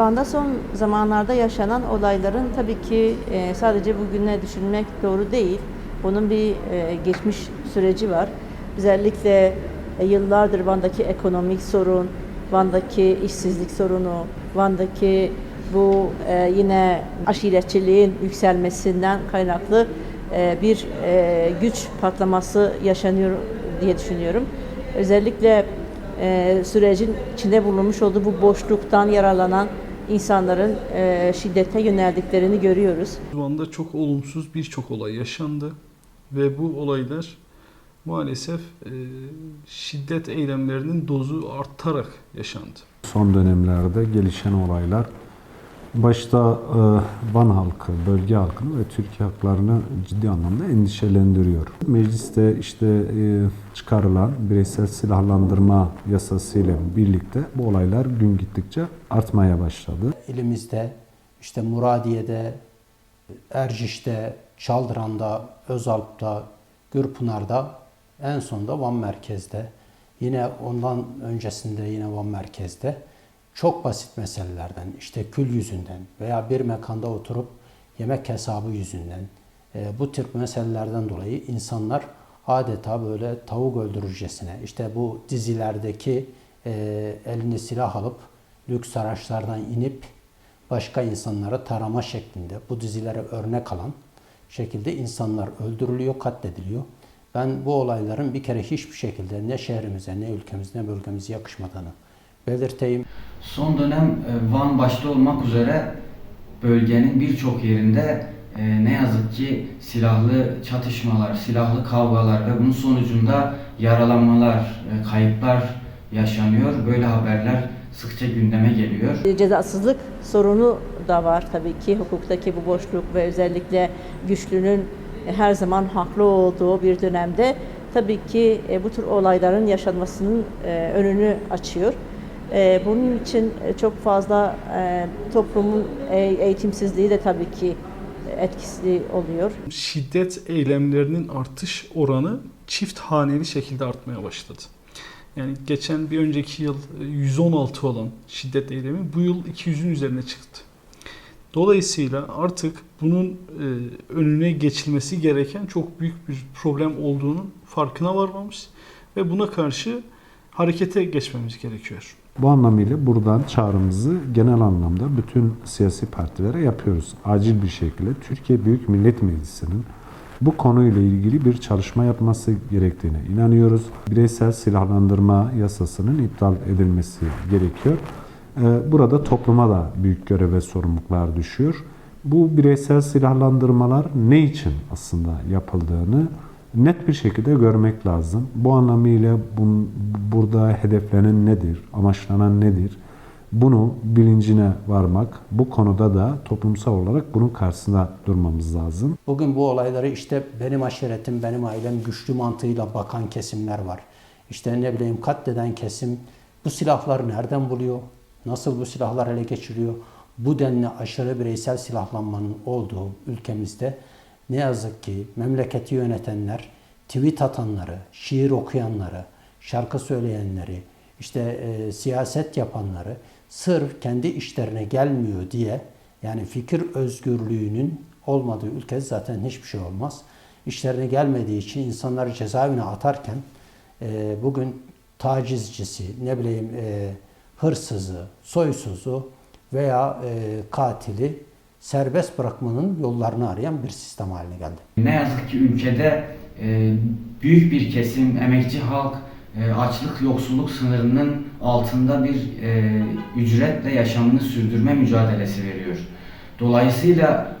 Van'da son zamanlarda yaşanan olayların tabii ki e, sadece bugüne düşünmek doğru değil. Bunun bir e, geçmiş süreci var. Özellikle e, yıllardır Van'daki ekonomik sorun, Van'daki işsizlik sorunu, Van'daki bu yine aşiretçiliğin yükselmesinden kaynaklı bir güç patlaması yaşanıyor diye düşünüyorum. Özellikle sürecin içinde bulunmuş olduğu bu boşluktan yararlanan insanların e, şiddete yöneldiklerini görüyoruz. Van'da çok olumsuz birçok olay yaşandı ve bu olaylar maalesef e, şiddet eylemlerinin dozu artarak yaşandı. Son dönemlerde gelişen olaylar başta e, Van halkı, bölge halkını ve Türkiye halklarını ciddi anlamda endişelendiriyor. Mecliste işte e, çıkarılan bireysel silahlandırma yasası ile birlikte bu olaylar gün gittikçe artmaya başladı. elimizde işte Muradiye'de, Erciş'te, Çaldıran'da, Özalp'ta, Gürpınar'da en sonunda Van merkezde yine ondan öncesinde yine Van merkezde çok basit meselelerden işte kül yüzünden veya bir mekanda oturup yemek hesabı yüzünden e, bu tür meselelerden dolayı insanlar adeta böyle tavuk öldürürcesine işte bu dizilerdeki e, elini silah alıp lüks araçlardan inip başka insanlara tarama şeklinde bu dizilere örnek alan şekilde insanlar öldürülüyor, katlediliyor. Ben bu olayların bir kere hiçbir şekilde ne şehrimize, ne ülkemize, ne bölgemize yakışmadığını belirteyim. Son dönem e, Van başta olmak üzere bölgenin birçok yerinde e, ne yazık ki silahlı çatışmalar, silahlı kavgalar ve bunun sonucunda yaralanmalar, e, kayıplar yaşanıyor. Böyle haberler sıkça gündeme geliyor. Cezasızlık sorunu da var tabii ki hukuktaki bu boşluk ve özellikle güçlünün her zaman haklı olduğu bir dönemde tabii ki bu tür olayların yaşanmasının önünü açıyor. E, Bunun için e, çok fazla e, toplumun e, eğitimsizliği de tabii ki etkisi oluyor. Şiddet eylemlerinin artış oranı çift haneli şekilde artmaya başladı. Yani geçen bir önceki yıl e, 116 olan şiddet eylemi bu yıl 200'ün üzerine çıktı. Dolayısıyla artık bunun e, önüne geçilmesi gereken çok büyük bir problem olduğunun farkına varmamız ve buna karşı harekete geçmemiz gerekiyor. Bu anlamıyla buradan çağrımızı genel anlamda bütün siyasi partilere yapıyoruz. Acil bir şekilde Türkiye Büyük Millet Meclisi'nin bu konuyla ilgili bir çalışma yapması gerektiğine inanıyoruz. Bireysel silahlandırma yasasının iptal edilmesi gerekiyor. Ee, Burada topluma da büyük görev ve sorumluluklar düşüyor. Bu bireysel silahlandırmalar ne için aslında yapıldığını net bir şekilde görmek lazım. Bu anlamıyla bun, burada hedeflenen nedir, amaçlanan nedir? Bunu bilincine varmak, bu konuda da toplumsal olarak bunun karşısında durmamız lazım. Bugün bu olayları işte benim aşiretim, benim ailem güçlü mantığıyla bakan kesimler var. İşte ne bileyim katleden kesim bu silahları nereden buluyor? Nasıl bu silahlar ele geçiriyor? Bu denli aşırı bireysel silahlanmanın olduğu ülkemizde ne yazık ki memleketi yönetenler, tweet atanları, şiir okuyanları, şarkı söyleyenleri, işte e, siyaset yapanları sırf kendi işlerine gelmiyor diye yani fikir özgürlüğünün olmadığı ülke zaten hiçbir şey olmaz. İşlerine gelmediği için insanları cezaevine atarken e, bugün tacizcisi, ne bileyim e, hırsızı, soysuzu veya e, katili serbest bırakmanın yollarını arayan bir sistem haline geldi. Ne yazık ki ülkede e, büyük bir kesim emekçi halk e, açlık yoksulluk sınırının altında bir e, ücretle yaşamını sürdürme mücadelesi veriyor. Dolayısıyla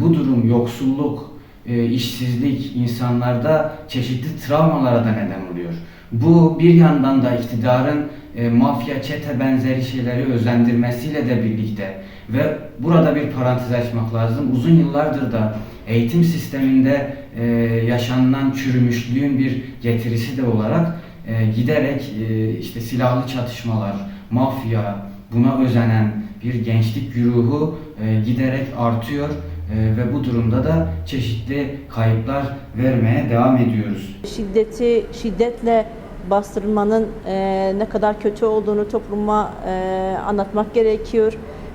bu durum yoksulluk, işsizlik insanlarda çeşitli travmalara da neden oluyor. Bu bir yandan da iktidarın e, mafya, çete benzeri şeyleri özendirmesiyle de birlikte ve burada bir parantez açmak lazım. Uzun yıllardır da eğitim sisteminde e, yaşanılan çürümüşlüğün bir getirisi de olarak e, giderek e, işte silahlı çatışmalar, mafya, buna özenen bir gençlik güruhu e, giderek artıyor e, ve bu durumda da çeşitli kayıplar vermeye devam ediyoruz. Şiddeti şiddetle bastırmanın e, ne kadar kötü olduğunu topluma e, anlatmak gerekiyor.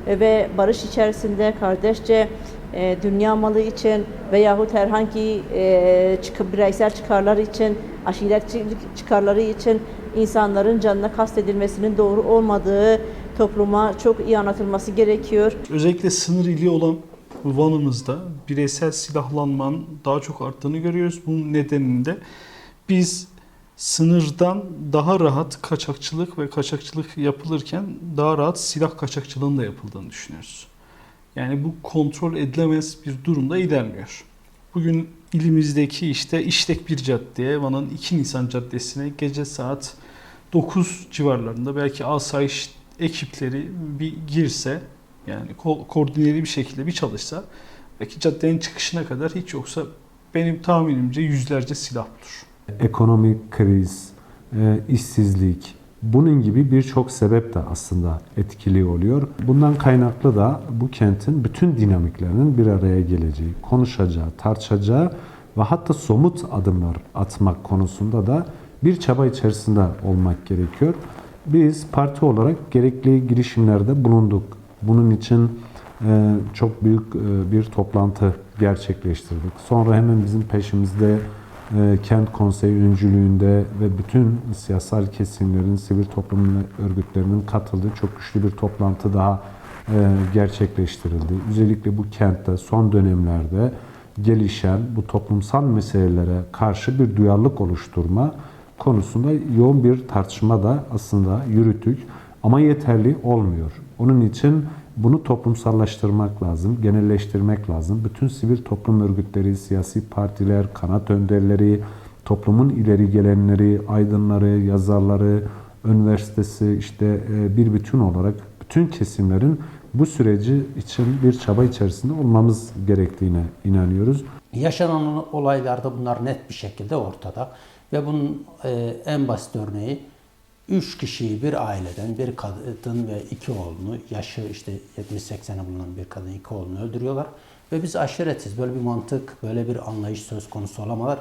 E, ve barış içerisinde kardeşçe e, dünya malı için veyahut herhangi e, çıkı- bireysel çıkarlar için, aşiretçilik çıkarları için insanların canına kastedilmesinin doğru olmadığı topluma çok iyi anlatılması gerekiyor. Özellikle sınır ili olan Van'ımızda bireysel silahlanmanın daha çok arttığını görüyoruz. Bunun nedeninde biz sınırdan daha rahat kaçakçılık ve kaçakçılık yapılırken daha rahat silah kaçakçılığının da yapıldığını düşünüyoruz. Yani bu kontrol edilemez bir durumda ilerliyor. Bugün ilimizdeki işte İşlek bir caddeye, Van'ın 2 Nisan Caddesi'ne gece saat 9 civarlarında belki asayiş ekipleri bir girse yani ko- koordineli bir şekilde bir çalışsa belki caddenin çıkışına kadar hiç yoksa benim tahminimce yüzlerce silah bulur. Ekonomik kriz, e, işsizlik, bunun gibi birçok sebep de aslında etkili oluyor. Bundan kaynaklı da bu kentin bütün dinamiklerinin bir araya geleceği, konuşacağı, tartışacağı ve hatta somut adımlar atmak konusunda da bir çaba içerisinde olmak gerekiyor. Biz parti olarak gerekli girişimlerde bulunduk. Bunun için e, çok büyük e, bir toplantı gerçekleştirdik. Sonra hemen bizim peşimizde kent konseyi öncülüğünde ve bütün siyasal kesimlerin, sivil toplum örgütlerinin katıldığı çok güçlü bir toplantı daha e, gerçekleştirildi. Özellikle bu kentte son dönemlerde gelişen bu toplumsal meselelere karşı bir duyarlılık oluşturma konusunda yoğun bir tartışma da aslında yürüttük. Ama yeterli olmuyor. Onun için bunu toplumsallaştırmak lazım, genelleştirmek lazım. Bütün sivil toplum örgütleri, siyasi partiler, kanat önderleri, toplumun ileri gelenleri, aydınları, yazarları, üniversitesi işte e, bir bütün olarak bütün kesimlerin bu süreci için bir çaba içerisinde olmamız gerektiğine inanıyoruz. Yaşanan olaylarda bunlar net bir şekilde ortada. Ve bunun e, en basit örneği üç kişiyi bir aileden bir kadın ve iki oğlunu yaşı işte 70-80'e bulunan bir kadın iki oğlunu öldürüyorlar. Ve biz aşiretiz. Böyle bir mantık, böyle bir anlayış söz konusu olamazlar.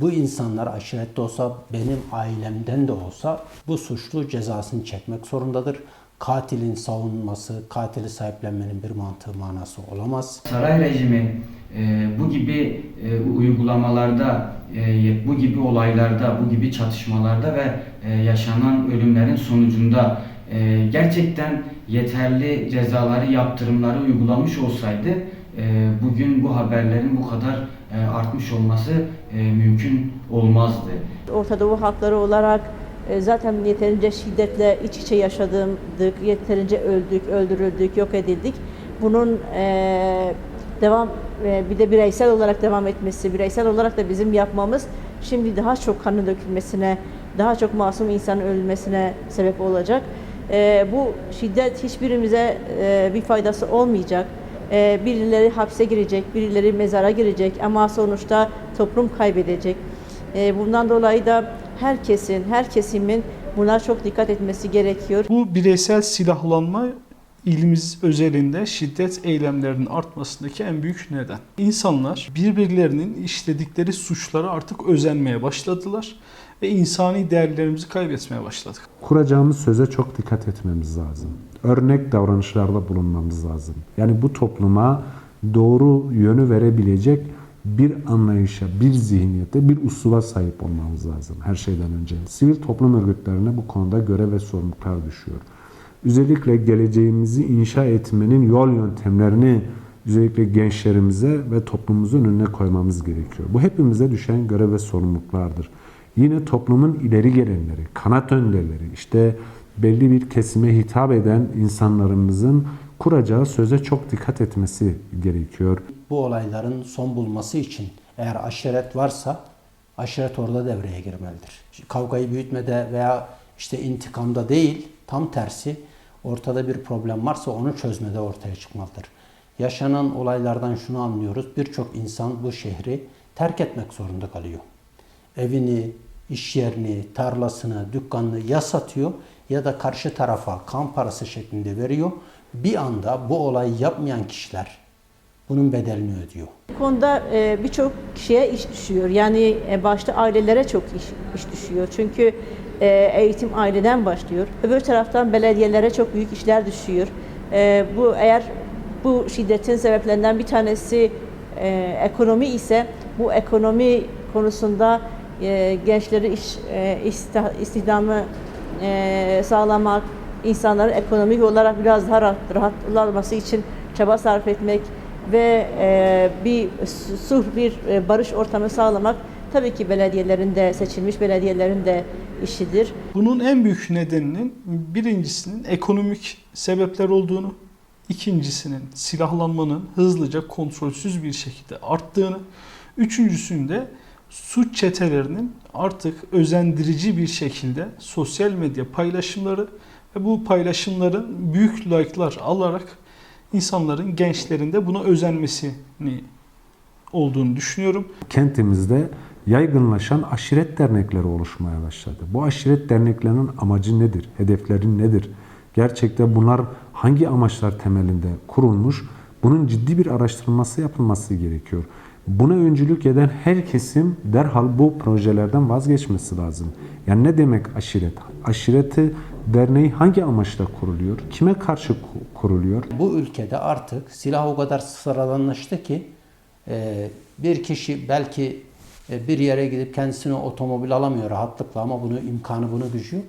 Bu insanlar aşirette olsa, benim ailemden de olsa bu suçlu cezasını çekmek zorundadır. Katilin savunması, katili sahiplenmenin bir mantığı manası olamaz. Saray rejimi e, bu gibi e, uygulamalarda, e, bu gibi olaylarda, bu gibi çatışmalarda ve e, yaşanan ölümlerin sonucunda e, gerçekten yeterli cezaları, yaptırımları uygulamış olsaydı e, bugün bu haberlerin bu kadar e, artmış olması e, mümkün olmazdı. Orta Doğu halkları olarak e, zaten yeterince şiddetle iç içe yaşadık, yeterince öldük, öldürüldük, yok edildik. Bunun e, devam e, bir de bireysel olarak devam etmesi, bireysel olarak da bizim yapmamız şimdi daha çok kanın dökülmesine, daha çok masum insanın ölmesine sebep olacak. E, bu şiddet hiçbirimize e, bir faydası olmayacak. Birileri hapse girecek, birileri mezara girecek ama sonuçta toplum kaybedecek. Bundan dolayı da herkesin, her kesimin buna çok dikkat etmesi gerekiyor. Bu bireysel silahlanma ilimiz özelinde şiddet eylemlerinin artmasındaki en büyük neden. İnsanlar birbirlerinin işledikleri suçlara artık özenmeye başladılar ve insani değerlerimizi kaybetmeye başladık. kuracağımız söze çok dikkat etmemiz lazım. Örnek davranışlarda bulunmamız lazım. Yani bu topluma doğru yönü verebilecek bir anlayışa, bir zihniyete, bir usula sahip olmamız lazım her şeyden önce. Sivil toplum örgütlerine bu konuda görev ve sorumluluklar düşüyor. Özellikle geleceğimizi inşa etmenin yol yöntemlerini özellikle gençlerimize ve toplumumuzun önüne koymamız gerekiyor. Bu hepimize düşen görev ve sorumluluklardır. Yine toplumun ileri gelenleri, kanat önderleri, işte belli bir kesime hitap eden insanlarımızın kuracağı söze çok dikkat etmesi gerekiyor. bu olayların son bulması için eğer aşiret varsa aşiret orada devreye girmelidir. Kavgayı büyütmede veya işte intikamda değil tam tersi ortada bir problem varsa onu çözmede ortaya çıkmalıdır. Yaşanan olaylardan şunu anlıyoruz. Birçok insan bu şehri terk etmek zorunda kalıyor. Evini, iş yerini, tarlasını, dükkanını ya satıyor ya da karşı tarafa kan parası şeklinde veriyor. Bir anda bu olayı yapmayan kişiler bunun bedelini ödüyor. Bu konuda e, birçok kişiye iş düşüyor. Yani e, başta ailelere çok iş, iş düşüyor. Çünkü eğitim aileden başlıyor. Öbür taraftan belediyelere çok büyük işler düşüyor. E, bu eğer bu şiddetin sebeplerinden bir tanesi e, ekonomi ise bu ekonomi konusunda e, gençleri iş e, istih- istihdamı e, sağlamak, insanların ekonomik olarak biraz daha rahat, rahatlaması için çaba sarf etmek ve e, bir su- sulh, bir e, barış ortamı sağlamak tabii ki belediyelerin de seçilmiş belediyelerin de işidir. Bunun en büyük nedeninin birincisinin ekonomik sebepler olduğunu, ikincisinin silahlanmanın hızlıca kontrolsüz bir şekilde arttığını, üçüncüsünde suç çetelerinin artık özendirici bir şekilde sosyal medya paylaşımları ve bu paylaşımların büyük like'lar alarak insanların gençlerinde buna özenmesini olduğunu düşünüyorum. Kentimizde yaygınlaşan aşiret dernekleri oluşmaya başladı. Bu aşiret derneklerinin amacı nedir? Hedefleri nedir? Gerçekten bunlar hangi amaçlar temelinde kurulmuş? Bunun ciddi bir araştırılması yapılması gerekiyor. Buna öncülük eden her kesim derhal bu projelerden vazgeçmesi lazım. Yani ne demek aşiret? Aşireti derneği hangi amaçla kuruluyor? Kime karşı ku- kuruluyor? Bu ülkede artık silah o kadar sıradanlaştı ki e, bir kişi belki bir yere gidip kendisine otomobil alamıyor rahatlıkla ama bunu imkanı bunu gücü yok.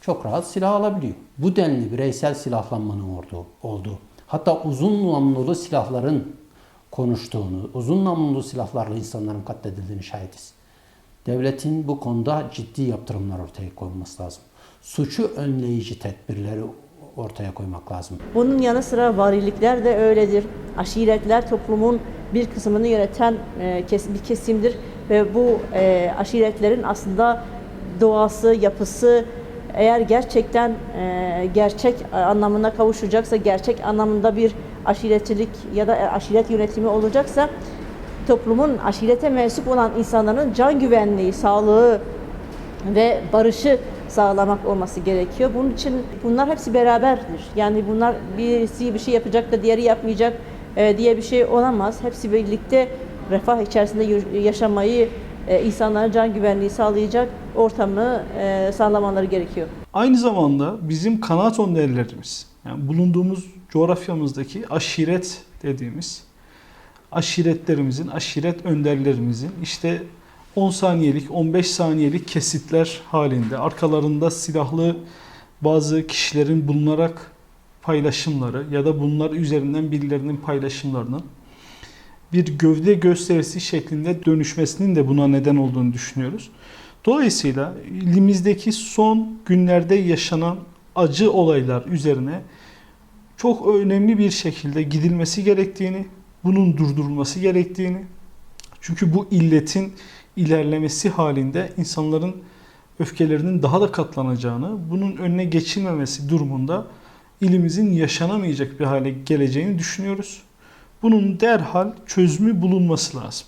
Çok rahat silah alabiliyor. Bu denli bireysel silahlanmanın olduğu, olduğu. Hatta uzun namlulu silahların konuştuğunu, uzun namlulu silahlarla insanların katledildiğini şahidiz. Devletin bu konuda ciddi yaptırımlar ortaya koyması lazım. Suçu önleyici tedbirleri ortaya koymak lazım. Bunun yanı sıra varilikler de öyledir. Aşiretler toplumun bir kısmını yöneten e, bir kesimdir ve bu e, aşiretlerin aslında doğası, yapısı eğer gerçekten e, gerçek anlamına kavuşacaksa, gerçek anlamında bir aşiretçilik ya da aşiret yönetimi olacaksa toplumun aşirete mensup olan insanların can güvenliği, sağlığı ve barışı sağlamak olması gerekiyor. Bunun için bunlar hepsi beraberdir. Yani bunlar birisi bir şey yapacak da diğeri yapmayacak e, diye bir şey olamaz. Hepsi birlikte refah içerisinde yaşamayı, e, insanların can güvenliği sağlayacak ortamı e, sağlamaları gerekiyor. Aynı zamanda bizim kanaat önderlerimiz, yani bulunduğumuz coğrafyamızdaki aşiret dediğimiz aşiretlerimizin, aşiret önderlerimizin işte 10 saniyelik, 15 saniyelik kesitler halinde arkalarında silahlı bazı kişilerin bulunarak paylaşımları ya da bunlar üzerinden birilerinin paylaşımlarının bir gövde gösterisi şeklinde dönüşmesinin de buna neden olduğunu düşünüyoruz. Dolayısıyla ilimizdeki son günlerde yaşanan acı olaylar üzerine çok önemli bir şekilde gidilmesi gerektiğini, bunun durdurulması gerektiğini, çünkü bu illetin ilerlemesi halinde insanların öfkelerinin daha da katlanacağını, bunun önüne geçilmemesi durumunda ilimizin yaşanamayacak bir hale geleceğini düşünüyoruz. Bunun derhal çözümü bulunması lazım.